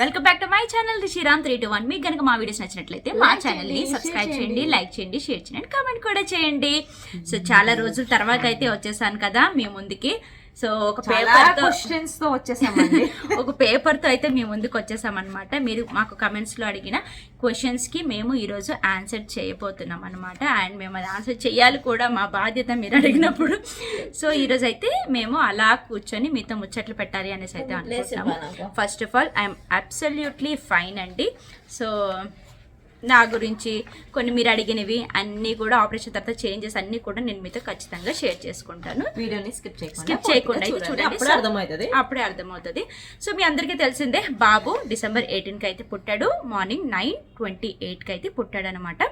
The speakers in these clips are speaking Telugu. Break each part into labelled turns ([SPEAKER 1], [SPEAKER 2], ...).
[SPEAKER 1] Welcome back to my channel Sriram three two one మీకు కనుక మా వీడియోస్ నచ్చినట్లయితే మా
[SPEAKER 2] ఛానల్ని
[SPEAKER 1] సబ్స్క్రైబ్ చేయండి. లైక్ చేయండి షేర్ చేయండి కామెంట్ కూడా చేయండి. సో చాలా రోజుల తర్వాత అయితే వచ్చేసాను కదా మీ ముందుకి. సో ఒక పేపర్
[SPEAKER 2] క్వశ్చన్స్తో వచ్చేసామండి.
[SPEAKER 1] ఒక పేపర్తో అయితే మీ ముందుకు వచ్చేసామన్నమాట. మీరు మాకు కమెంట్స్లో అడిగిన క్వశ్చన్స్కి మేము ఈ రోజు ఆన్సర్ చేయబోతున్నాం అనమాట అండ్ మేము అది ఆన్సర్ చేయాలి కూడా మా బాధ్యత మీరు అడిగినప్పుడు. సో ఈ రోజు అయితే మేము అలా కూర్చొని మీతో ముచ్చట్లు పెట్టాలి అనేసి అయితే అనుకుంటున్నాము first of all I'm absolutely fine అండి. సో నా గురించి కొన్ని మీరు అడిగినవి అన్నీ కూడా ఆపరేషన్ తర్వాత చేంజెస్ అన్నీ కూడా నేను మీతో ఖచ్చితంగా షేర్ చేసుకుంటాను.
[SPEAKER 2] వీడియోని స్కిప్ చేయకుండా
[SPEAKER 1] స్కిప్ చేయకుండా అయితే చూడండి.
[SPEAKER 2] అర్థమవుతుంది.
[SPEAKER 1] అప్పుడే అర్థమవుతుంది. సో మీ అందరికీ తెలిసిందే బాబు డిసెంబర్ ఎయిటీన్కి అయితే పుట్టాడు. మార్నింగ్ నైన్ ట్వంటీ ఎయిట్కి అయితే పుట్టాడు అనమాట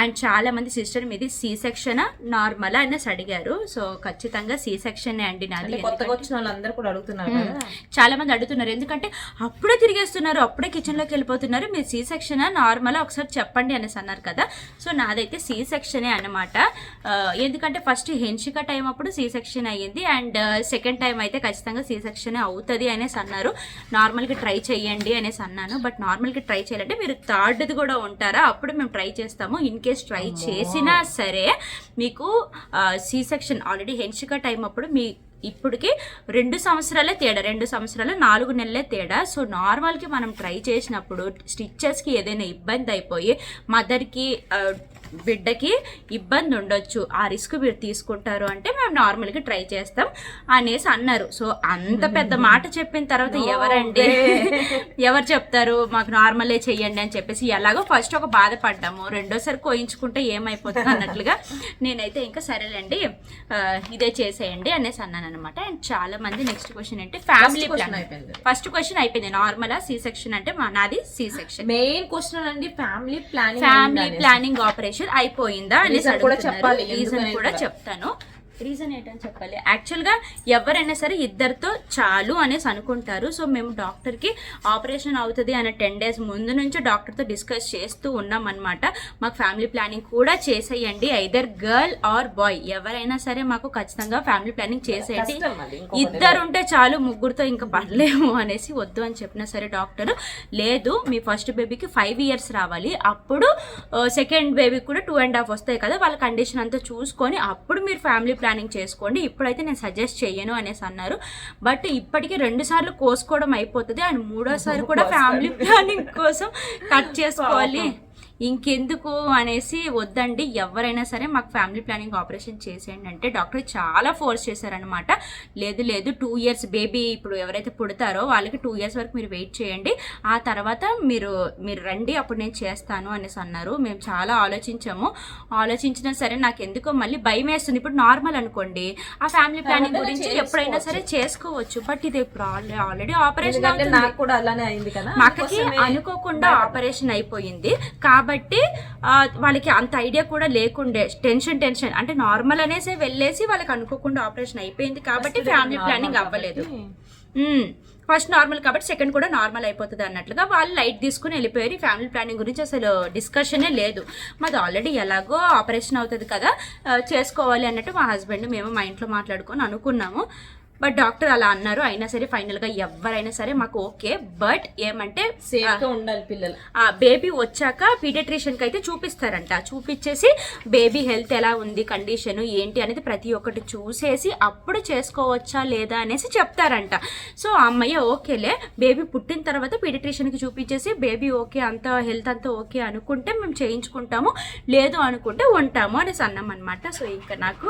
[SPEAKER 1] అండ్ చాలా మంది సిస్టర్ మీది సి సెక్షన్ నార్మల్ అనేసి అడిగారు. సో ఖచ్చితంగా సి సెక్షన్ అండి నాది.
[SPEAKER 2] అంటే కొత్తగా వచ్చిన వాళ్ళందరూ కూడా అడుగుతున్నారు
[SPEAKER 1] చాలా మంది అడుగుతున్నారు. ఎందుకంటే అప్పుడే తిరిగేస్తున్నారు అప్పుడే కిచెన్లోకి వెళ్ళిపోతున్నారు. మీరు సి సెక్షన్ నార్మల్ ఒకసారి చెప్పండి అనేసి అన్నారు కదా. సో నాదైతే సి సెక్షనే అనమాట ఎందుకంటే ఫస్ట్ హెన్షిక టైం అప్పుడు సి సెక్షన్ అయ్యింది. అండ్ సెకండ్ టైం అయితే ఖచ్చితంగా సి సెక్షన్ అవుతుంది అనేసి అన్నారు. నార్మల్గా ట్రై చేయండి అనేసి అన్నాను. బట్ నార్మల్గా ట్రై చేయాలంటే మీరు థర్డ్ది కూడా ఉంటారా? అప్పుడు మేము ట్రై చేస్తాము. ఇన్ కేస్ ట్రై చేసినా సరే మీకు C section already Henshika time అప్పుడు మీ ఇప్పటికి రెండు సంవత్సరాలే తేడా రెండు సంవత్సరాలు నాలుగు నెలలే తేడా. సో నార్మల్కి మనం ట్రై చేసినప్పుడు స్టిచ్చెస్కి ఏదైనా ఇబ్బంది అయిపోయి మదర్కి బిడ్డకి ఇబ్బంది ఉండొచ్చు. ఆ రిస్క్ మీరు తీసుకుంటారు అంటే మేము నార్మల్గా ట్రై చేస్తాం అనేసి అన్నారు. సో అంత పెద్ద మాట చెప్పిన తర్వాత ఎవరండి? ఎవరు చెప్తారు? మాకు నార్మలే చెయ్యండి అని చెప్పేసి ఎలాగో ఫస్ట్ ఒక బాధపడ్డాము. రెండోసారి కోయించుకుంటే ఏమైపోతుంది అన్నట్లుగా నేనైతే ఇంకా సరేలేండి ఇదే చేసేయండి అనేసి అన్నాను అనమాట అండ్ చాలా మంది నెక్స్ట్ క్వశ్చన్ అంటే ఫ్యామిలీ ప్లాన్
[SPEAKER 2] అయిపోయింది.
[SPEAKER 1] ఫస్ట్ క్వశ్చన్ అయిపోయింది. నార్మల్ సి సెక్షన్ అంటే మా నాది సి సెక్షన్
[SPEAKER 2] మెయిన్ క్వశ్చన్ అండి family planning
[SPEAKER 1] family planning operation అయిపోయిందా అనేసి
[SPEAKER 2] కూడా. చెప్పాలి,
[SPEAKER 1] రీజన్ కూడా. చెప్తాను రీజన్ ఏంటని చెప్పాలి. యాక్చువల్గా ఎవరైనా సరే ఇద్దరితో చాలు అనేసి అనుకుంటారు. సో మేము డాక్టర్కి ఆపరేషన్ అవుతుంది అనే టెన్ డేస్ ముందు నుంచి డాక్టర్తో డిస్కస్ చేస్తూ ఉన్నాం అనమాట మాకు ఫ్యామిలీ ప్లానింగ్ కూడా చేసేయండి. Either girl or boy. ఎవరైనా సరే మాకు ఖచ్చితంగా ఫ్యామిలీ ప్లానింగ్ చేసేయండి. ఇద్దరు ఉంటే చాలు ముగ్గురుతో ఇంకా పడలేము అనేసి వద్దు అని చెప్పినా సరే డాక్టర్. లేదు మీ ఫస్ట్ బేబీకి ఫైవ్ ఇయర్స్ రావాలి. అప్పుడు సెకండ్ బేబీకి కూడా టూ అండ్ హాఫ్ వస్తాయి కదా. వాళ్ళ కండిషన్ అంతా చూసుకొని అప్పుడు మీరు ఫ్యామిలీ ప్లానింగ్ చేసుకోండి. ఇప్పుడైతే నేను సజెస్ట్ చేయను అనేసి అన్నారు. బట్ ఇప్పటికీ రెండు సార్లు కోసుకోవడం అయిపోతుంది. అండ్ మూడోసారి కూడా ఫ్యామిలీ ప్లానింగ్ కోసం కట్ చేసుకోవాలి. ఇంకెందుకు అనేసి వద్దండి. ఎవరైనా సరే మాకు ఫ్యామిలీ ప్లానింగ్ ఆపరేషన్ చేసేయండి అంటే డాక్టర్ చాలా ఫోర్స్ చేశారనమాట లేదు లేదు టూ ఇయర్స్ బేబీ ఇప్పుడు ఎవరైతే పుడతారో వాళ్ళకి టూ ఇయర్స్ వరకు మీరు వెయిట్ చేయండి. ఆ తర్వాత మీరు మీరు రండి అప్పుడు నేను చేస్తాను అనేసి అన్నారు. మేము చాలా ఆలోచించాము. ఆలోచించినా సరే నాకు ఎందుకో మళ్ళీ భయం వేస్తుంది. ఇప్పుడు నార్మల్ అనుకోండి. ఆ ఫ్యామిలీ ప్లానింగ్ గురించి. ఎప్పుడైనా సరే చేసుకోవచ్చు. బట్ ఇది ఇప్పుడు ఆల్రెడీ ఆపరేషన్
[SPEAKER 2] నాకు కూడా అలానే అయింది కదా.
[SPEAKER 1] మా అక్కకి
[SPEAKER 2] అందుకోసమే
[SPEAKER 1] అనుకోకుండా ఆపరేషన్ అయిపోయింది. కాబట్టి వాళ్ళకి అంత ఐడియా కూడా లేకుండే టెన్షన్ టెన్షన్. అంటే నార్మల్ అనేసి వెళ్ళేసి వాళ్ళకి అనుకోకుండా ఆపరేషన్ అయిపోయింది కాబట్టి ఫ్యామిలీ ప్లానింగ్ అవ్వలేదు. ఫస్ట్ నార్మల్ కాబట్టి సెకండ్ కూడా నార్మల్ అయిపోతుంది అన్నట్లుగా వాళ్ళు లైట్ తీసుకుని వెళ్ళిపోయారు. ఫ్యామిలీ ప్లానింగ్ గురించి అసలు డిస్కషనే లేదు. మాది ఆల్రెడీ ఎలాగో ఆపరేషన్ అవుతుంది కదా చేసుకోవాలి అన్నట్టు మా హస్బెండ్ మేము మా ఇంట్లో మాట్లాడుకొని అనుకున్నాము. బట్ డాక్టర్ అలా అన్నారు అయినా సరే ఫైనల్గా ఎవరైనా సరే మాకు ఓకే బట్ ఏమంటే
[SPEAKER 2] సేఫ్గా ఉండాలి పిల్లలు.
[SPEAKER 1] ఆ బేబీ వచ్చాక పీడియాట్రిషియన్కి అయితే చూపిస్తారంట. చూపించేసి బేబీ హెల్త్ ఎలా ఉంది కండిషన్ ఏంటి అనేది ప్రతి ఒక్కటి చూసేసి అప్పుడు చేసుకోవచ్చా లేదా అనేసి చెప్తారంట. సో ఆ అమ్మాయి ఓకేలే బేబీ పుట్టిన తర్వాత పీడియాట్రిషియన్కి చూపించేసి బేబీ ఓకే అంత హెల్త్ అంతా ఓకే అనుకుంటే మేము చేయించుకుంటాము లేదు అనుకుంటే ఉంటాము అనేసి అన్నాం అనమాట సో ఇంకా నాకు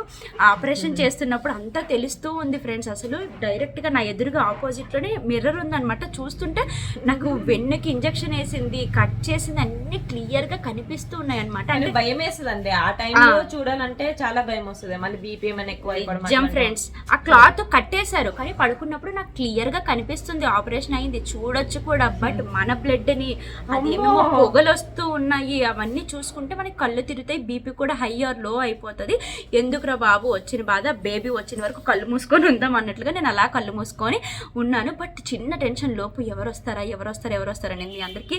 [SPEAKER 1] ఆపరేషన్ చేస్తున్నప్పుడు అంతా తెలుస్తూ ఉంది ఫ్రెండ్స్ అసలు డైరెక్ట్గా నా ఎదురుగా ఆపోజిట్లోనే మిర్రర్ ఉందన్నమాట. చూస్తుంటే నాకు వెన్నుకి ఇంజెక్షన్ వేసింది కట్ చేసింది అన్ని క్లియర్గా కనిపిస్తూ ఉన్నాయి అనమాట
[SPEAKER 2] అంటే
[SPEAKER 1] అంటే
[SPEAKER 2] భయం వేస్తుంది ఆ టైంలో చూడాలంటే చాలా భయం వస్తుంది. మళ్ళీ బీపీ ఏమైనా ఎక్కువ
[SPEAKER 1] నిజం
[SPEAKER 2] అట్లా.
[SPEAKER 1] ఫ్రెండ్స్ ఆ క్లాత్ కట్టేశారు కానీ పడుకున్నప్పుడు నాకు క్లియర్గా కనిపిస్తుంది. ఆపరేషన్ అయింది చూడొచ్చు కూడా. బట్ మన బ్లడ్ని అదేమో పొగలు వస్తూ ఉన్నాయి. అవన్నీ చూసుకుంటే మనకి కళ్ళు తిరుగుతాయి బీపీ కూడా హై ఆర్లో అయిపోతుంది. ఎందుకురా బాబు? వచ్చిన బాధ బేబీ వచ్చిన వరకు కళ్ళు మూసుకొని ఉందాం అన్నట్లుగా నేను అలా కళ్ళు మూసుకొని ఉన్నాను. బట్ చిన్న టెన్షన్ లోపు ఎవరు వస్తారా ఎవరు వస్తారా ఎవరు వస్తారని మీ అందరికీ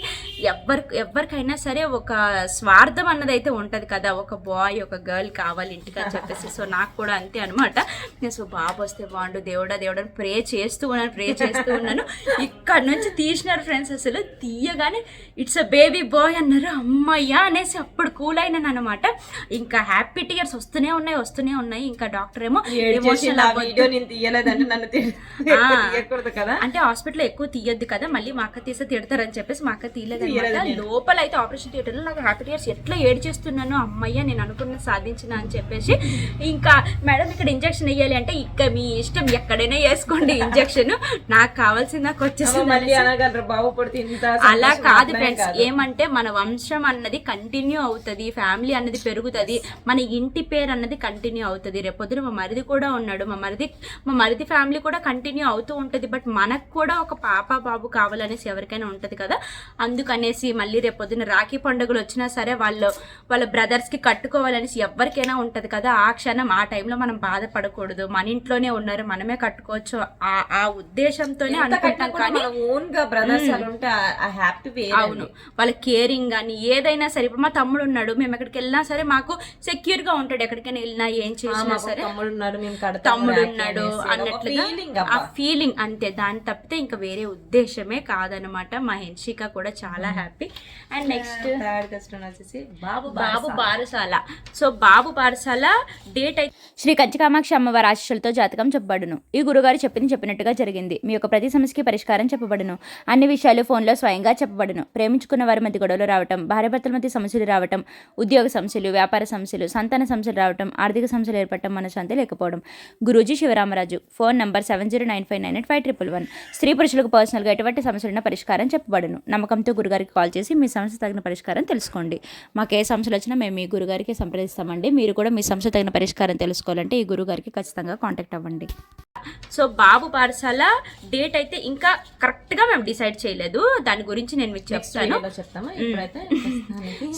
[SPEAKER 1] ఎవరి ఎవరికైనా సరే ఒక స్వార్థం అన్నది అయితే ఉంటుంది కదా. ఒక బాయ్ ఒక గర్ల్ కావాలి ఇంటికి అని చెప్పేసి. సో నాకు కూడా అంతే అనమాట నేను సో బాబు వస్తే బాగుండు. దేవుడా దేవుడా ప్రే చేస్తూ ఉన్నాను ప్రే చేస్తూ ఉన్నాను. ఇక్కడ నుంచి తీసినారు ఫ్రెండ్స్ అసలు. తీయగానే ఇట్స్ అ బేబీ బాయ్ అన్నారు. అమ్మయ్యా అనేసి అప్పుడు కూల్ అయినాను అనమాట ఇంకా హ్యాపీ టీయర్స్ వస్తూనే ఉన్నాయి వస్తూనే ఉన్నాయి. ఇంకా డాక్టర్ ఏమో
[SPEAKER 2] ఎమోషన్ తీయలేదంటే నన్ను. తీయకూడదు కదా
[SPEAKER 1] అంటే హాస్పిటల్ ఎక్కువ తీయద్దు కదా మళ్ళీ మా అక్క తీస్తే తిడతారని చెప్పేసి మా అక్క
[SPEAKER 2] తీయలేదు.
[SPEAKER 1] లోపల అయితే ఆపరేషన్ థియేటర్లో నాకు హ్యాపీ టీయర్స్ ఎట్లా ఏడ్ చేస్తున్నాను అమ్మయ్య నేను అనుకున్న సాధించిన అని చెప్పేసి ఇంకా మేడం ఇక్కడ ఇంజెక్షన్ వేయాలి అంటే ఇక మీ ఇష్టం ఎక్కడైనా వేసుకోండి ఇంజెక్షన్ నాకు కావాల్సింది నాకు
[SPEAKER 2] ఇంత
[SPEAKER 1] అలా కాదు ఫ్రెండ్స్. ఏమంటే మన వంశం అన్నది కంటిన్యూ అవుతుంది ఫ్యామిలీ అన్నది పెరుగుతుంది మన ఇంటి పేరు అన్నది కంటిన్యూ అవుతుంది రేపొద్దున మా మరిది కూడా ఉన్నాడు మా మరిది మా మరిది ఫ్యామిలీ కూడా కంటిన్యూ అవుతూ ఉంటుంది బట్ మనకు కూడా ఒక పాప బాబు కావాలనేసి ఎవరికైనా ఉంటుంది కదా. అందుకనేసి మళ్ళీ రేపొద్దున రాఖీ పండుగలు వచ్చినా సరే వాళ్ళు వాళ్ళ బ్రదర్స్కి కట్టుకోవాలనేసి ఎవరికైనా ఉంటుంది కదా. ఆ క్షణం ఆ టైంలో మనం బాధపడకూడదు. మన ఇంట్లోనే ఉన్నారు మనమే కట్టుకోవచ్చు. ఆ ఆ ఉద్దేశంతోనే అనుకుంటాం కానీ
[SPEAKER 2] మన ఓన్గా బ్రదర్స్ ఉంటే హ్యాపీ
[SPEAKER 1] అవును. వాళ్ళ కేరింగ్ కానీ ఏదైనా సరే ఇప్పుడు మా తమ్ముడు ఉన్నాడు మేము ఎక్కడికి వెళ్ళినా సరే మాకు సెక్యూర్గా ఉంటాడు. ఎక్కడికైనా వెళ్ళినా ఏం చేసినా సరే
[SPEAKER 2] తమ్ముడు ఉన్నాడు
[SPEAKER 1] తమ్ముడు ఉన్నాడు అన్నట్లుగా ఆ. ఫీలింగ్ అంతే. దాని తప్పితే ఇంకా వేరే ఉద్దేశమే కాదనమాట. మా హెన్షిక కూడా చాలా happy and next
[SPEAKER 2] third customer వచ్చేసి బాబు
[SPEAKER 1] బాబు బారసాల. సో బాబు బారసాల డేట్ అయితే
[SPEAKER 3] శ్రీ కంచికామాక్షి అమ్మవారి ఆశీస్సులతో జాతకం చెప్పబడును. ఈ గురుగారు చెప్పింది చెప్పినట్టుగా జరిగింది. మీ యొక్క ప్రతి సమస్యకి పరిష్కారం చెప్పబడును. అన్ని విషయాలు ఫోన్లో స్వయంగా చెప్పబడును. ప్రేమించుకున్న వారి మధ్య గొడవలు రావటం భార్యాభర్తల మధ్య సమస్యలు రావటం ఉద్యోగ సమస్యలు వ్యాపార సమస్యలు సంతాన సమస్యలు రావటం ఆర్థిక సమస్యలు ఏర్పడటం మనశ్శాంతి లేకపోవడం. Guruji Sivaramaraju phone number seven zero nine five nine eight five triple one. స్త్రీ పురుషులకు పర్సనల్గా ఎటువంటి సమస్యలున్న పరిష్కారం చెప్పబడును. నమ్మకంతో గురుగారికి కాల్ చేసి మీ సమస్య తగిన పరిష్కారం తెలుసుకోండి. మాకు ఏ సమస్యలు వచ్చినా మేము మీ గురుగారికి సంప్రదిస్తామండి. మీరు కూడా మీ సమస్య తగిన పరిష్కారం తెలుసుకోవాలంటే ఈ గురుగారికి ఖచ్చితంగా కాంటాక్ట్ అవ్వండి.
[SPEAKER 1] సో బాబు పాఠశాల డేట్ అయితే ఇంకా కరెక్ట్గా మేము డిసైడ్ చేయలేదు. దాని గురించి నేను మీకు చెప్తాను.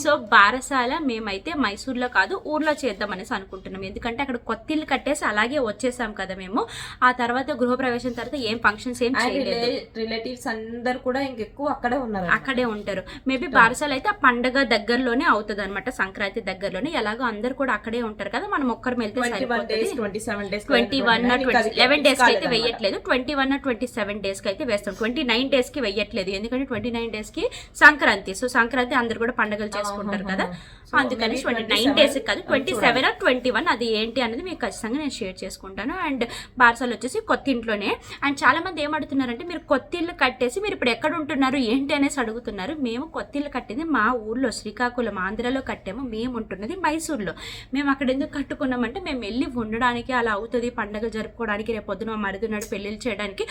[SPEAKER 1] సో బారసాల మేమైతే మైసూర్లో కాదు ఊర్లో చేద్దాం అనేసి అనుకుంటున్నాం. ఎందుకంటే అక్కడ కొత్త ఇల్లు కట్టేసి అలాగే వచ్చేసాం కదా మేము. ఆ తర్వాత గృహప్రవేశం తర్వాత ఏం ఫంక్షన్స్ ఏం చేయలేదు.
[SPEAKER 2] రిలేటివ్స్ అందరు కూడా ఇంకెక్కువ అక్కడే ఉన్నారు
[SPEAKER 1] అక్కడే ఉంటారు. మేబీ బారసాల అయితే ఆ పండగ దగ్గరలోనే అవుతుంది అనమాట సంక్రాంతి దగ్గరలోనే. ఎలాగో అందరు కూడా అక్కడే ఉంటారు కదా మనం ఒక్కరు వెళ్తే
[SPEAKER 2] ట్వంటీ వన్
[SPEAKER 1] లెవెన్ డేస్కి అయితే వెయ్యట్లేదు. ట్వంటీ వన్ ట్వంటీ సెవెన్ డేస్కి అయితే వేస్తాం. ట్వంటీ నైన్ డేస్కి వెయ్యట్లేదు. ఎందుకంటే ట్వంటీ నైన్ డేస్కి సంక్రాంతి. సో సంక్రాంతి అందరు కూడా పండుగలు చేసుకుంటారు కదా. అందుకని ట్వంటీ
[SPEAKER 2] 27
[SPEAKER 1] నైన్ డేస్ కాదు ట్వంటీ సెవెన్ ట్వంటీ వన్ అది ఏంటి అనేది మీకు ఖచ్చితంగా నేను షేర్ చేసుకుంటాను. అండ్ బార్సాలు వచ్చేసి కొత్త ఇంట్లోనే అండ్ చాలా మంది ఏం అడుగుతున్నారంటే మీరు కొత్త ఇల్లు కట్టేసి మీరు ఇప్పుడు ఎక్కడ ఉంటున్నారు ఏంటి అనేసి అడుగుతున్నారు. మేము కొత్త ఇల్లు కట్టింది మా ఊర్లో శ్రీకాకుళం ఆంధ్రలో కట్టాము. మేము ఉంటున్నది మైసూర్లో. మేము అక్కడ ఎందుకు కట్టుకున్నామంటే మేము వెళ్ళి ఉండడానికి అలా అవుతుంది పండగ జరుపుకోవడానికి రేపు పొద్దున మరుదున్నాడు పెళ్ళిళ్ళు చేయడానికి.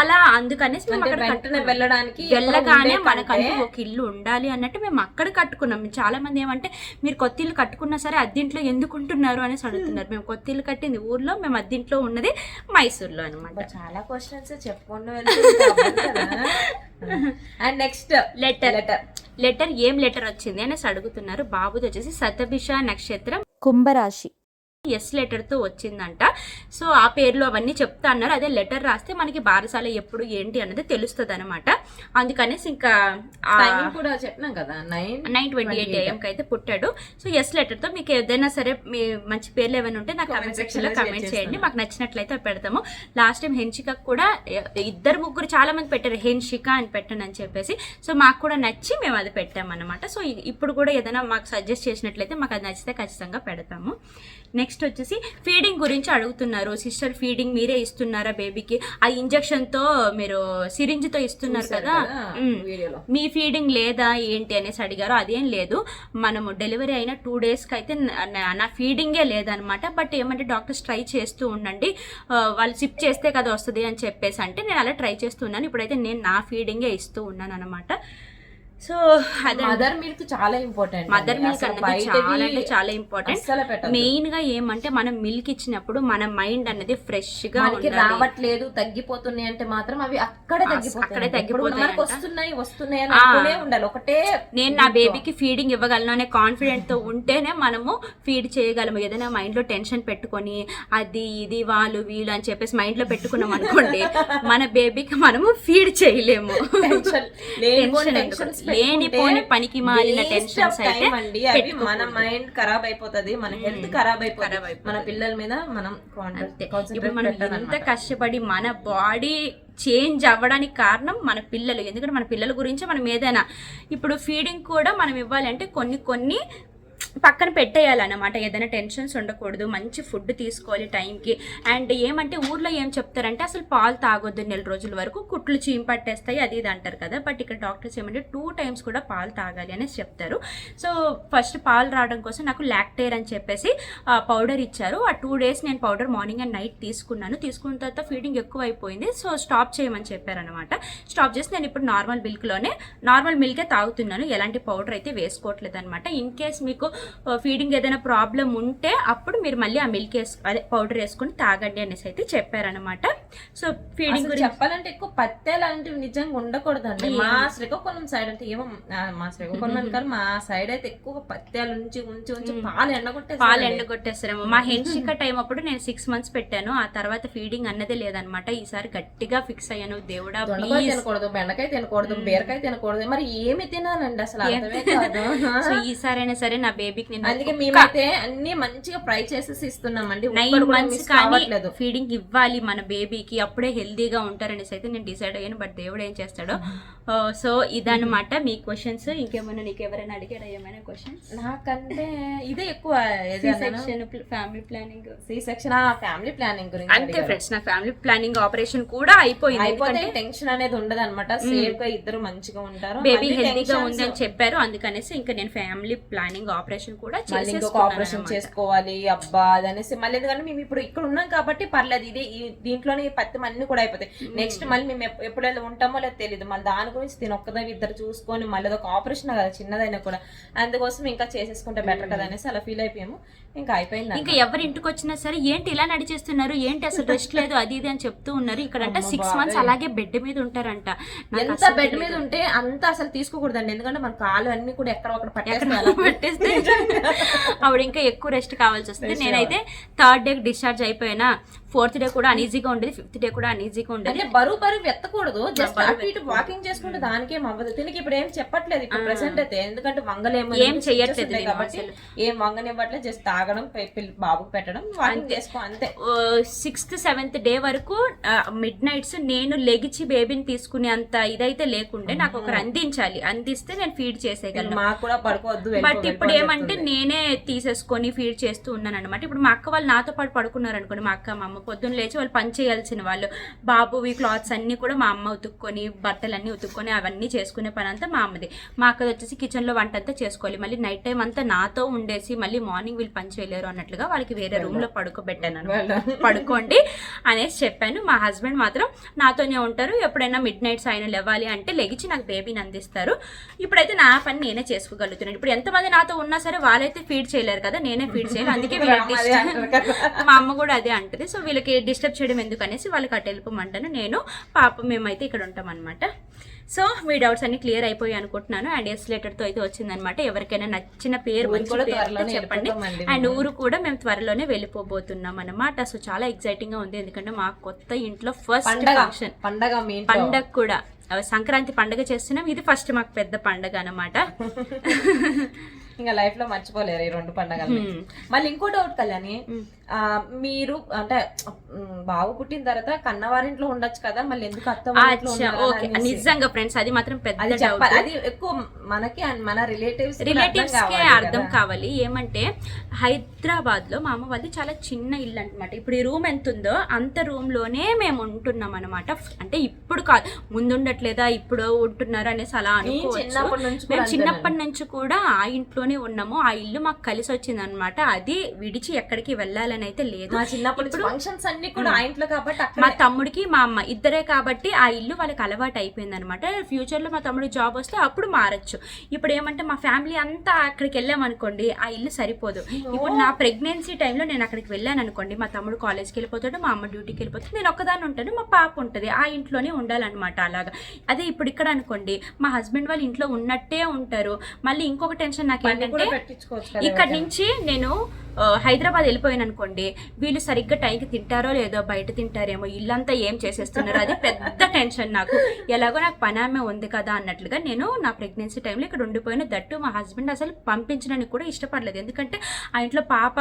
[SPEAKER 1] అలా అందుకనేసి మేము అక్కడ.
[SPEAKER 2] వెళ్ళడానికి
[SPEAKER 1] వెళ్ళగానే మనకంటూ
[SPEAKER 2] కంటే
[SPEAKER 1] ఒక ఇల్లు ఉండాలి అన్నట్టు మేము అక్కడ కట్టుకున్నాం. చాలా మంది ఏమంటే మీరు కొత్త ఇల్లు కట్టుకున్నా సరే అద్దీంట్లో ఎందుకు ఉంటున్నారు అనేసి అడుగుతున్నారు. మేము కొత్త ఇల్లు కట్టింది ఊర్లో మేము అద్దీంట్లో ఉన్నది మైసూర్లో అనమాట
[SPEAKER 2] చాలా క్వశ్చన్స్ చెప్పుకుంటూ and next
[SPEAKER 1] letter
[SPEAKER 2] letter
[SPEAKER 1] letter ఏం లెటర్ వచ్చింది అనేసి అడుగుతున్నారు. బాబుది వచ్చేసి శతభిష నక్షత్రం.
[SPEAKER 3] కుంభరాశి.
[SPEAKER 1] ఎస్ లెటర్తో వచ్చిందంట. సో ఆ పేర్లు అవన్నీ చెప్తా అన్నారు. అదే లెటర్ రాస్తే మనకి బారసాల ఎప్పుడు ఏంటి అన్నది తెలుస్తుంది అనమాట అందుకనేసి ఇంకా
[SPEAKER 2] కూడా చెప్పినాం కదా నైన్
[SPEAKER 1] నైన్ ట్వంటీ ఎయిట్ ఏఎంకి అయితే పుట్టాడు. సో ఎస్ లెటర్తో మీకు ఏదైనా సరే మీ మంచి పేర్లు ఏమైనా ఉంటే నాకు కమెంట్ సెక్షన్లో కమెంట్ చేయండి. మాకు నచ్చినట్లయితే పెడతాము. లాస్ట్ టైం హెన్షికకు కూడా ఇద్దరు ముగ్గురు చాలా మంది పెట్టారు. హెన్షిక అని పెట్టండి అని చెప్పేసి. సో మాకు కూడా నచ్చి మేము అది పెట్టామన్నమాట. సో ఇప్పుడు కూడా ఏదైనా మాకు సజెస్ట్ చేసినట్లయితే మాకు అది నచ్చితే ఖచ్చితంగా పెడతాము. నెక్స్ట్ వచ్చేసి ఫీడింగ్ గురించి అడుగుతున్నారు. సిస్టర్ ఫీడింగ్ మీరే ఇస్తున్నారా బేబీకి ఆ ఇంజెక్షన్తో మీరు సిరింజ్తో ఇస్తున్నారు కదా? మ్. ఫీడింగ్ లేదా ఏంటి అనేసి అడిగారు. అదేం లేదు. మనము డెలివరీ అయిన టూ డేస్కి అయితే నా- ఫీడింగే లేదనమాట. బట్ ఏమంటే డాక్టర్స్ ట్రై చేస్తూ ఉండండి. వాళ్ళు సిప్ చేస్తే కదా వస్తుంది అని చెప్పేసి అంటే నేను అలా ట్రై చేస్తున్నాను ఇప్పుడైతే నేను నా ఫీడింగే ఇస్తూ ఉన్నాను అనమాట సో అదే
[SPEAKER 2] మదర్ మిల్క్ చాలా ఇంపార్టెంట్
[SPEAKER 1] మదర్ మిల్క్ అనేది చాలా అంటే చాలా ఇంపార్టెంట్. మెయిన్గా ఏమంటే మనం మిల్క్ ఇచ్చినప్పుడు మన మైండ్ అనేది ఫ్రెష్గా.
[SPEAKER 2] రావట్లేదు తగ్గిపోతున్నాయి అంటే మాత్రం అవి అక్కడే
[SPEAKER 1] అక్కడే
[SPEAKER 2] వస్తున్నాయి వస్తున్నాయి అని ఉండాలి. ఒకటే
[SPEAKER 1] నేను నా బేబీకి ఫీడింగ్ ఇవ్వగలను అనే కాన్ఫిడెంట్తో ఉంటేనే మనము ఫీడ్ చేయగలము. ఏదైనా మైండ్లో టెన్షన్ పెట్టుకొని అది ఇది వాళ్ళు వీళ్ళు అని చెప్పేసి మైండ్లో పెట్టుకున్నాం అనుకోండి మన బేబీకి మనము ఫీడ్ చేయలేము.
[SPEAKER 2] టెన్షన్. లేనిపోని టెన్షన్స్
[SPEAKER 1] పనికి మాలిన tensions అయితే
[SPEAKER 2] అండి. మన మైండ్ ఖరాబ్ అయిపోతది మన హెల్త్ ఖరాబ్ అయిపోతుంది. మన పిల్లల మీద మనం
[SPEAKER 1] అంతే. ఇప్పుడు మనం ఎంత కష్టపడి మన బాడీ చేంజ్ అవ్వడానికి కారణం మన పిల్లలు. ఎందుకంటే మన పిల్లల గురించి మనం ఏదైనా ఇప్పుడు ఫీడింగ్ కూడా మనం ఇవ్వాలంటే కొన్ని కొన్ని పక్కన పెట్టేయాలన్నమాట. ఏదైనా టెన్షన్స్ ఉండకూడదు. మంచి ఫుడ్ తీసుకోవాలి టైంకి. అండ్ ఏమంటే ఊర్లో ఏం చెప్తారంటే అసలు పాలు తాగొద్దు నెల రోజుల వరకు. కుట్లు చీంపట్టేస్తాయి అది ఇది అంటారు కదా. బట్ ఇక్కడ డాక్టర్స్ ఏమంటే టూ టైమ్స్ కూడా పాలు తాగాలి అనేసి చెప్తారు. సో ఫస్ట్ పాలు రావడం కోసం నాకు లాక్టేర్ అని చెప్పేసి పౌడర్ ఇచ్చారు. ఆ టూ డేస్ నేను పౌడర్ మార్నింగ్ అండ్ నైట్ తీసుకున్నాను. తీసుకున్న తర్వాత ఫీడింగ్ ఎక్కువ అయిపోయింది సో స్టాప్ చేయమని చెప్పారనమాట స్టాప్ చేసి నేను ఇప్పుడు నార్మల్ మిల్క్లోనే నార్మల్ మిల్కే తాగుతున్నాను. ఎలాంటి పౌడర్ అయితే వేసుకోవట్లేదు అనమాట ఇన్ కేస్ మీకు ఫీడింగ్ ఏదైనా ప్రాబ్లం ఉంటే అప్పుడు మీరు మళ్ళీ ఆ మిల్క్ వేసు అదే పౌడర్ వేసుకొని తాగండి అనేసి అయితే చెప్పారనమాట సో ఫీడింగ్ గురించి
[SPEAKER 2] చెప్పాలంటే ఎక్కువ పత్తే లాంటివి నిజంగా ఉండకూడదండి. మా శ్రీకాకుళం సైడ్ అంటే ఏమో మా శ్రీకాకుళం కానీ మా సైడ్ అయితే ఎక్కువ పత్యాలు ఉంచి ఉంచి ఉంచి పాలు ఎండగొట్టే
[SPEAKER 1] పాలు ఎండగొట్టేస్తారేమో మా హెన్షిక టైం అప్పుడు నేను సిక్స్ మంత్స్ పెట్టాను. ఆ తర్వాత ఫీడింగ్ అన్నదే లేదనమాట ఈసారి గట్టిగా ఫిక్స్ అయ్యాను. దేవుడా
[SPEAKER 2] తినకూడదు బెండకాయ తినకూడదు బీరకాయ తినకూడదు. మరి ఏమి తినాలండి? అసలు
[SPEAKER 1] సో ఈసారైనా సరే నా బేబీకి నేను
[SPEAKER 2] అందుకే మేమైతే అన్ని మంచిగా ఫ్రై చేసేసి ఇస్తున్నామండి.
[SPEAKER 1] నైన్ మంత్స్ కానీ ఫీడింగ్ ఇవ్వాలి మన బేబీకి అప్పుడే హెల్దీగా ఉంటారనేసి అయితే నేను డిసైడ్ అయ్యాను బట్ దేవుడు ఏం చేస్తాడో. సో ఇదన్నమాట మీ క్వశ్చన్స్ ఇంకేమైనా నీకు ఎవరైనా అడిగారా ఏమైనా క్వశ్చన్స్
[SPEAKER 2] నాకంటే ఇదే ఎక్కువ
[SPEAKER 1] section family planning
[SPEAKER 2] C section family planning గురించి
[SPEAKER 1] అంతే. ఫ్రెండ్స్ నా ఫ్యామిలీ ప్లానింగ్ ఆపరేషన్ కూడా అయిపోయింది.
[SPEAKER 2] అయిపోతే టెన్షన్ అనేది ఉండదు అనమాట సేఫ్గా ఇద్దరు మంచిగా ఉంటారు.
[SPEAKER 1] బేబీ హెల్దీగా
[SPEAKER 2] tensions-
[SPEAKER 1] ఉంది అని చెప్పారు అందుకనేసి ఇంకా నేను ఫ్యామిలీ ప్లానింగ్ ఆపరేషన్ కూడా
[SPEAKER 2] మళ్ళీ ఇంకొక ఆపరేషన్. చేసుకోవాలి అబ్బా అదనేసి మళ్ళీ ఎందుకంటే మేము ఇప్పుడు ఇక్కడ ఉన్నాం కాబట్టి పర్లేదు ఇది దీంట్లోనే పత్తి అన్ని కూడా అయిపోతాయి. నెక్స్ట్ మళ్ళీ మేము ఎప్- ఎప్పుడైనా ఉంటామో లేదు తెలియదు మళ్ళీ దాని గురించి దీని ఒక్కదా ఇద్దరు చూసుకొని మళ్ళీ ఒక ఆపరేషన్ కదా చిన్నదైనా కూడా. అందుకోసం ఇంకా చేసేసుకుంటే బెటర్ కదా అనేసి అలా ఫీల్ అయిపోయాము. ఇంకా అయిపోయింది
[SPEAKER 1] ఇంకా ఎవరి ఇంటికి వచ్చినా సరే ఏంటి ఇలా నడిచేస్తున్నారు? ఏంటి అసలు రెస్ట్ లేదు అది ఇది అని చెప్తూ ఉన్నారు. ఇక్కడ అంటే సిక్స్ మంత్స్ అలాగే బెడ్ మీద ఉంటారంట.
[SPEAKER 2] ఎంత బెడ్. మీద ఉంటే అంత అసలు తీసుకోకూడదండి. ఎందుకంటే మన కాలు అన్ని కూడా ఎక్కడ ఒకటి
[SPEAKER 1] పెట్టేస్తే ఆవిడ ఇంకా ఎక్కువ రెస్ట్ కావాల్సి వస్తుంది. నేనైతే థర్డ్ డే డిశ్చార్జ్ అయిపోయినా. ఫోర్త్ డే కూడా అనీజీగా ఉండేది ఫిఫ్త్ డే కూడా అనీజీగా ఉండేది.
[SPEAKER 2] అంటే బరువు బరువు ఎత్తకూడదు జస్ట్ అటు ఇటు వాకింగ్ చేసుకుంటే దానికేం అవ్వదు తినకి ఇప్పుడు ఏం చెప్పట్లేదు. ఇప్పుడు ప్రెసెంట్ అయితే. ఎందుకంటే వంగలేము
[SPEAKER 1] ఏం చెయ్యట్లేదు
[SPEAKER 2] కాబట్టి ఏం వంగనివ్వట్లేదు జస్ట్ తాగడం బాబుకి పెట్టడం వాకింగ్ చేసుకో అంతే.
[SPEAKER 1] సిక్స్త్ సెవెంత్ డే వరకు మిడ్ నైట్స్ నేను లెగిచి బేబీని తీసుకునే అంత ఇదైతే లేకుండే నాకు ఒకరు అందించాలి. అందిస్తే నేను ఫీడ్ చేసేయగలను.
[SPEAKER 2] మాకు కూడా పడుకోవద్దు
[SPEAKER 1] బట్ ఇప్పుడు ఏమంటే. నేనే తీసేసుకొని ఫీడ్ చేస్తూ ఉన్నాను అనమాట ఇప్పుడు మా అక్క వాళ్ళు నాతో పాటు పడుకున్నారు అనుకోండి మా అక్క మా అమ్మ పొద్దున్న లేచి వాళ్ళు పని చేయాల్సిన వాళ్ళు. బాబువి క్లాత్స్ అన్ని కూడా మా అమ్మ ఉతుక్కొని బట్టలన్నీ ఉతుక్కొని అవన్నీ చేసుకునే పని అంతా మా అమ్మది. మా అక్కది వచ్చేసి కిచెన్లో వంట అంతా చేసుకోవాలి. మళ్ళీ నైట్ టైం అంతా నాతో ఉండేసి మళ్ళీ మార్నింగ్ వీళ్ళు పని చేయలేరు అన్నట్లుగా వాళ్ళకి వేరే రూమ్లో పడుకోబెట్టాను. పడుకోండి అనేసి చెప్పాను. మా హస్బెండ్ మాత్రం నాతోనే ఉంటారు. ఎప్పుడైనా మిడ్ నైట్స్ ఆయన లేవాలి అంటే లెగిచి నాకు బేబీని అందిస్తారు. ఇప్పుడైతే నా పని నేనే చేసుకోగలుగుతున్నాను. ఇప్పుడు ఎంతమంది నాతో ఉన్నా సరే వాళ్ళైతే ఫీడ్ చేయలేరు కదా నేనే ఫీడ్ చేయాలి అందుకే. మా అమ్మ కూడా అదే అంటది. సో వీళ్ళకి డిస్టర్బ్ చేయడం ఎందుకు అనేసి వాళ్ళకి అటు వెళ్ళిపోమంటాను నేను పాప మేమైతే ఇక్కడ ఉంటాం అనమాట సో మీ డౌట్స్ అన్ని క్లియర్ అయిపోయి అనుకుంటున్నాను. అండ్ ఎస్ లెటర్తో అయితే వచ్చిందనమాట ఎవరికైనా నచ్చిన పేరు చెప్పండి. అండ్ ఊరు కూడా మేము త్వరలోనే వెళ్ళిపోబోతున్నాం అనమాట సో చాలా ఎక్సైటింగ్గా ఉంది. ఎందుకంటే మా కొత్త ఇంట్లో ఫస్ట్ ఫంక్షన్
[SPEAKER 2] పండగ.
[SPEAKER 1] పండగ కూడా. సంక్రాంతి పండగ చేస్తున్నాం. ఇది ఫస్ట్ మాకు పెద్ద పండగ అనమాట
[SPEAKER 2] ఇంకా లైఫ్లో మర్చిపోలేరు ఈ రెండు పండగలు మళ్ళీ ఇంకో డౌట్ కళ్యాణి మీరు అంటే బాబు పుట్టిన తర్వాత కన్నవారింట్లో ఉండొచ్చు కదా మళ్ళీ ఎందుకు అత్త వాళ్ళ.
[SPEAKER 1] నిజంగా ఫ్రెండ్స్ అది మాత్రం పెద్ద
[SPEAKER 2] అది ఎక్కువ మనకి మన రిలేటివ్స్
[SPEAKER 1] రిలేటివ్స్ అర్థం కావాలి ఏమంటే హైదరాబాద్లో మా అమ్మ వాళ్ళది చాలా చిన్న ఇల్లు అనమాట ఇప్పుడు ఈ రూమ్ ఎంత ఉందో అంత రూమ్లోనే మేము ఉంటున్నాం అనమాట అంటే ఇప్పుడు కాదు ముందు ఉండట్లేదా ఇప్పుడు ఉంటున్నారు అనేసి అలా
[SPEAKER 2] చిన్నప్పటి నుంచి
[SPEAKER 1] అనుకోవచ్చు మేము చిన్నప్పటి నుంచి కూడా ఆ ఇంట్లోనే ఉన్నాము. ఆ ఇల్లు మాకు కలిసి వచ్చింది అనమాట అది విడిచి ఎక్కడికి వెళ్ళాలని అయితే లేదు.
[SPEAKER 2] మా చిన్నప్పటి నుంచి ఫంక్షన్స్ అన్ని కూడా ఆ ఇంట్లో కాబట్టి
[SPEAKER 1] మా తమ్ముడికి మా అమ్మ ఇద్దరే కాబట్టి ఆ ఇల్లు వాళ్ళకి అలవాటు అయిపోయింది అనమాట ఫ్యూచర్లో మా తమ్ముడికి జాబ్ వస్తే అప్పుడు మారచ్చు. ఇప్పుడు ఏమంటే మా ఫ్యామిలీ అంతా అక్కడికి వెళ్ళామనుకోండి ఆ ఇల్లు సరిపోదు. ఇప్పుడు నా ప్రెగ్నెన్సీ టైంలో నేను అక్కడికి వెళ్ళాను అనుకోండి మా తమ్ముడు కాలేజ్కి వెళ్ళిపోతాడు మా అమ్మ డ్యూటీకి వెళ్ళిపోతుంది నేను ఒక్కదాన్ని ఉంటాను మా పాప ఉంటుంది ఆ ఇంట్లోనే ఉండాలన్నమాట అలాగా. అదే ఇప్పుడు ఇక్కడ అనుకోండి మా హస్బెండ్ వాళ్ళు ఇంట్లో ఉన్నట్టే ఉంటారు. మళ్ళీ ఇంకొక టెన్షన్ నాకు ఏంటంటే ఇక్కడ నుంచి నేను హైదరాబాద్ వెళ్ళిపోయాను అనుకోండి వీళ్ళు సరిగ్గా టైంకి తింటారో లేదో బయట తింటారేమో ఇల్లంతా ఏం చేసేస్తున్నారు అది పెద్ద టెన్షన్ నాకు. ఎలాగో నాకు పని ఆమె ఉంది కదా అన్నట్లుగా నేను నా ప్రెగ్నెన్సీ టైంలో ఇక్కడ ఉండిపోయిన. దట్టు మా హస్బెండ్ అసలు పంపించడానికి కూడా ఇష్టపడలేదు. ఎందుకంటే ఆ ఇంట్లో పాప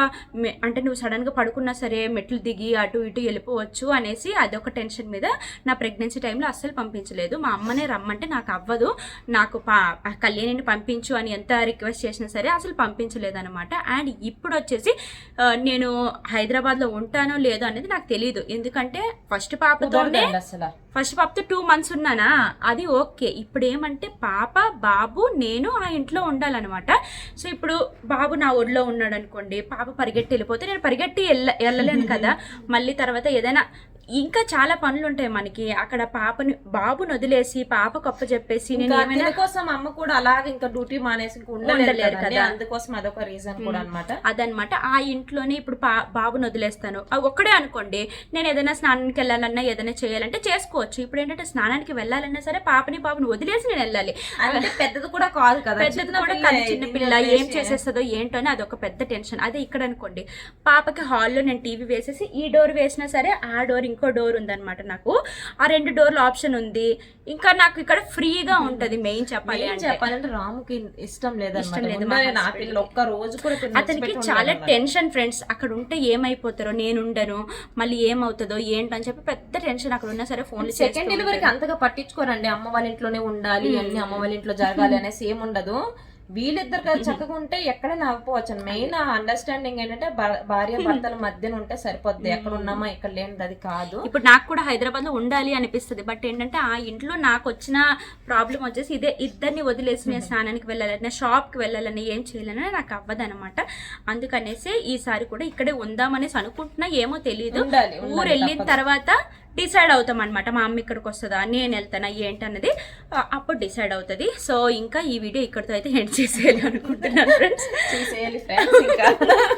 [SPEAKER 1] అంటే నువ్వు సడన్గా పడుకున్నా సరే మెట్లు దిగి అటు ఇటు వెళ్ళిపోవచ్చు అనేసి అదొక టెన్షన్ మీద నా ప్రెగ్నెన్సీ టైంలో అస్సలు పంపించలేదు. మా అమ్మనే రమ్మంటే నాకు అవ్వదు. నాకు పా కళ్యాణిని పంపించు అని ఎంత రిక్వెస్ట్ చేసినా సరే అసలు పంపించలేదు అనమాట అండ్ ఇప్పుడు వచ్చేసి ఆ, నేను హైదరాబాద్లో ఉంటానో లేదో అనేది నాకు తెలియదు ఎందుకంటే ఫస్ట్ పాపతోనే
[SPEAKER 2] అసలు.
[SPEAKER 1] ఫస్ట్ పాపతో టూ మంత్స్ ఉన్నానా? అది ఓకే. ఇప్పుడు ఏమంటే పాప బాబు నేను ఆ ఇంట్లో ఉండాలన్నమాట. సో ఇప్పుడు బాబు నా ఒడిలో ఉన్నాడు అనుకోండి పాప పరిగెట్టి వెళ్ళిపోతే నేను పరిగెట్టి వెళ్ళ వెళ్ళలేను కదా. మళ్ళీ తర్వాత ఏదైనా ఇంకా చాలా పనులు ఉంటాయి మనకి. అక్కడ పాపని బాబుని వదిలేసి పాప కప్ప చెప్పేసి నేను
[SPEAKER 2] కోసం అమ్మ కూడా అలాగే ఇంకా డ్యూటీ మానేసి ఉండలేరు.
[SPEAKER 1] కదా.
[SPEAKER 2] అందుకోసం అదొక రీజన్ కూడా అన్నమాట.
[SPEAKER 1] అదనమాట ఆ ఇంట్లోనే ఇప్పుడు బాబుని వదిలేస్తాను. అవి ఒక్కడే అనుకోండి నేను ఏదైనా స్నానానికి వెళ్ళాలన్నా ఏదైనా చేయాలంటే చేసుకోవచ్చు. ఇప్పుడు ఏంటంటే స్నానానికి వెళ్ళాలన్నా సరే పాపని బాబుని వదిలేసి నేను వెళ్ళాలి.
[SPEAKER 2] అంటే పెద్దది కూడా కాదు కదా.
[SPEAKER 1] పెద్దది కూడా కాదు, చిన్న పిల్ల ఏం చేసేస్తుందో ఏంటో అని అదొక పెద్ద టెన్షన్. అదే ఇక్కడ అనుకోండి పాపకి హాల్లో నేను టీవీ వేసేసి ఈ డోర్ వేసినా సరే ఆ డోర్ ఇంకో డోర్ ఉందన్నమాట నాకు. ఆ రెండు డోర్లు ఆప్షన్ ఉంది. ఇంకా నాకు ఇక్కడ ఫ్రీగా ఉంటది మెయిన్ చెప్పాలి
[SPEAKER 2] చెప్పాలంటే రాముకి ఇష్టం
[SPEAKER 1] లేదు
[SPEAKER 2] ఒక్క రోజు కూడా తిని
[SPEAKER 1] అతనికి చాలా టెన్షన్ ఫ్రెండ్స్. అక్కడ ఉంటే ఏమైపోతారో నేను ఉండను. మళ్ళీ ఏమవుతుందో ఏంటని చెప్పి పెద్ద టెన్షన్ అక్కడ ఉన్నా సరే ఫోన్లు
[SPEAKER 2] సెకండ్ డెలివరీకి అంతగా పట్టించుకోరండి. అమ్మ వాళ్ళ ఇంట్లోనే ఉండాలి అన్ని అమ్మ వాళ్ళ ఇంట్లో జరగాలి అనేసి ఏం ఉండదు వీళ్ళిద్దరు కదా చక్కగా ఉంటే ఎక్కడైనా ఆగిపోవచ్చు మెయిన్ అండర్స్టాండింగ్ ఏంటంటే భార్య భర్తల మధ్యన ఉంటే సరిపోద్ది. ఎక్కడ ఉన్నామా ఇక్కడ లేనిది అది కాదు.
[SPEAKER 1] ఇప్పుడు నాకు కూడా హైదరాబాద్లో ఉండాలి అనిపిస్తుంది. బట్ ఏంటంటే ఆ ఇంట్లో నాకు వచ్చిన ప్రాబ్లం వచ్చేసి ఇదే ఇద్దరిని వదిలేసి నేను స్నానానికి వెళ్ళాలని షాప్కి వెళ్ళాలని ఏం చేయాలని నాకు అవ్వదు అనమాట అందుకనేసి ఈసారి కూడా ఇక్కడే ఉందామనేసి అనుకుంటున్నా ఏమో తెలియదు ఊరు వెళ్ళిన తర్వాత డిసైడ్ అవుతాం అనమాట మా అమ్మ ఇక్కడికి వస్తుందా నేను వెళ్తానా ఏంటన్నది ఆ, అప్పుడు డిసైడ్ అవుతుంది. సో ఇంకా ఈ వీడియో ఇక్కడితో అయితే ఎండ్ చేసేయాలి అనుకుంటున్నాను ఫ్రెండ్స్
[SPEAKER 2] చూసేయాలి ఫ్రెండ్స్ ఇంకా.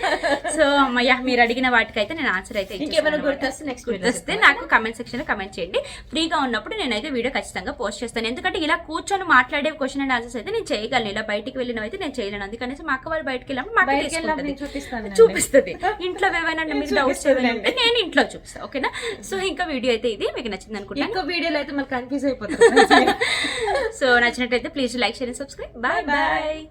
[SPEAKER 1] సో అమ్మయ్య మీరు అడిగిన వాటికైతే నేను ఆన్సర్ అయితే
[SPEAKER 2] ఇంకేమైనా. గుర్తొస్తే నెక్స్ట్
[SPEAKER 1] గుర్తొస్తే నాకు కమెంట్ సెక్షన్లో కమెంట్ చేయండి. ఫ్రీగా ఉన్నప్పుడు నేనైతే వీడియో ఖచ్చితంగా పోస్ట్ చేస్తాను. ఎందుకంటే ఇలా కూర్చొని మాట్లాడే క్వశ్చన్ అండ్ ఆన్సర్స్ అయితే నేను చేయగలను. ఇలా బయటికి వెళ్ళినవి అయితే నేను చేయలేను. అందుకనేసి మా అక్క వాళ్ళు బయటికి వెళ్ళినప్పుడు మా అక్క
[SPEAKER 2] బయటికి వెళ్ళినప్పుడు నేను
[SPEAKER 1] తీసుకుంటది.
[SPEAKER 2] చూపిస్తాను
[SPEAKER 1] చూపిస్తుంది. ఇంట్లో ఏమైనా మీకు డౌట్స్ ఏమైనా నేను ఇంట్లో చూపిస్తాను ఓకేనా? సో ఇంకా వీడియో అయితే ఇది మీకు నచ్చింది అనుకుంటాను.
[SPEAKER 2] ఇంకో వీడియోలో అయితే మళ్ళీ కన్ఫ్యూజ్ అయిపోతుంది
[SPEAKER 1] సో నచ్చినట్టయితే please like share subscribe bye. Bye